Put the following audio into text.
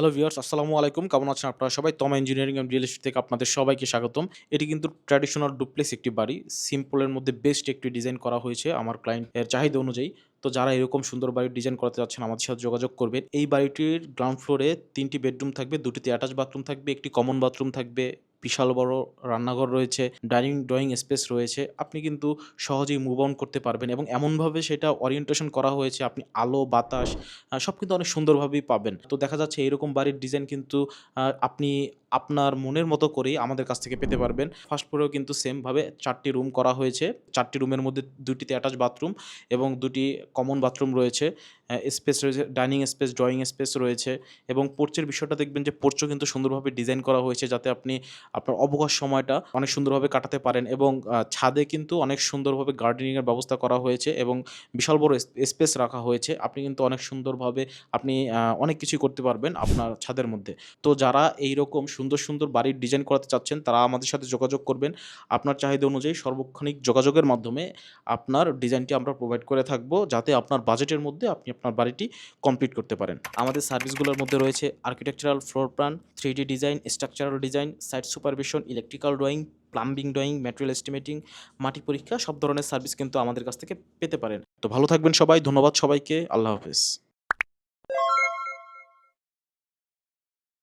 Hello viewers, আসসালামু আলাইকুম। কেমন আছেন আপনারা সবাই? তমা ইঞ্জিনিয়ারিং অ্যান্ড রিয়েল এস্টেট থেকে আপনাদের সবাইকে স্বাগতম। এটি কিন্তু ট্র্যাডিশনাল ডুপ্লেক্স একটি বাড়ি। সিম্পলের মধ্যে বেস্ট একটি ডিজাইন করা হয়েছে আমার ক্লায়েন্টের চাহিদা অনুযায়ী। তো যারা এরকম সুন্দর বাড়ির ডিজাইন করাতে যাচ্ছেন আমাদের সাথে যোগাযোগ করবেন। এই বাড়িটির গ্রাউন্ড ফ্লোরে তিনটি বেডরুম থাকবে, দুটিতে অ্যাটাচ বাথরুম থাকবে, একটি কমন বাথরুম থাকবে বিশাল বড় রান্নাঘর রয়েছে, ডাইনিং, ড্রয়িং স্পেস রয়েছে, আপনি কিন্তু সহজেই মুভ অন করতে পারবেন এবং এমনভাবে সেটা ওরিয়েন্টেশন করা হয়েছে, আপনি আলো, বাতাস সব কিন্তু অনেক সুন্দরভাবেই পাবেন। তো দেখা যাচ্ছে এরকম বাড়ির ডিজাইন কিন্তু আপনি আপনার মনের মতো করেই আমাদের কাছ থেকে পেতে পারবেন। ফার্স্ট ফ্লোরেও কিন্তু সেমভাবে চারটি রুম করা হয়েছে, চারটি রুমের মধ্যে দুটিতে অ্যাটাচ বাথরুম এবং দুটি কমন বাথরুম রয়েছে স্পেস রয়েছে ডাইনিং স্পেস ড্রয়িং স্পেস রয়েছে এবং পোর্চের বিষয়টা দেখবেন যে পোর্চও কিন্তু সুন্দরভাবে ডিজাইন করা হয়েছে যাতে আপনি আপনার অবকাশ সময়টা অনেক সুন্দরভাবে কাটাতে পারেন এবং ছাদে কিন্তু অনেক সুন্দরভাবে গার্ডেনিংয়ের ব্যবস্থা করা হয়েছে এবং বিশাল বড় স্পেস রাখা হয়েছে। আপনি কিন্তু অনেক সুন্দরভাবে আপনি অনেক কিছুই করতে পারবেন আপনার ছাদের মধ্যে। তো যারা এই রকম সুন্দর সুন্দর বাড়ির ডিজাইন করাতে চাচ্ছেন, তারা আমাদের সাথে যোগাযোগ করবেন। আপনার চাহিদা অনুযায়ী সর্বক্ষণিক যোগাযোগের মাধ্যমে আপনার ডিজাইনটি আমরা প্রোভাইড করে থাকব, যাতে আপনার বাজেটের মধ্যে আপনি আপনার বাড়িটি কমপ্লিট করতে পারেন। আমাদের সার্ভিসগুলোর মধ্যে রয়েছে architectural floor plan three D design, structural design, site supervision, electrical drawing, plumbing drawing, material estimating, মাটি পরীক্ষা, সব ধরনের সার্ভিস কিন্তু আমাদের কাছ থেকে পেতে পারেন। তো ভালো থাকবেন সবাই, ধন্যবাদ সবাইকে, আল্লাহ হাফেজ।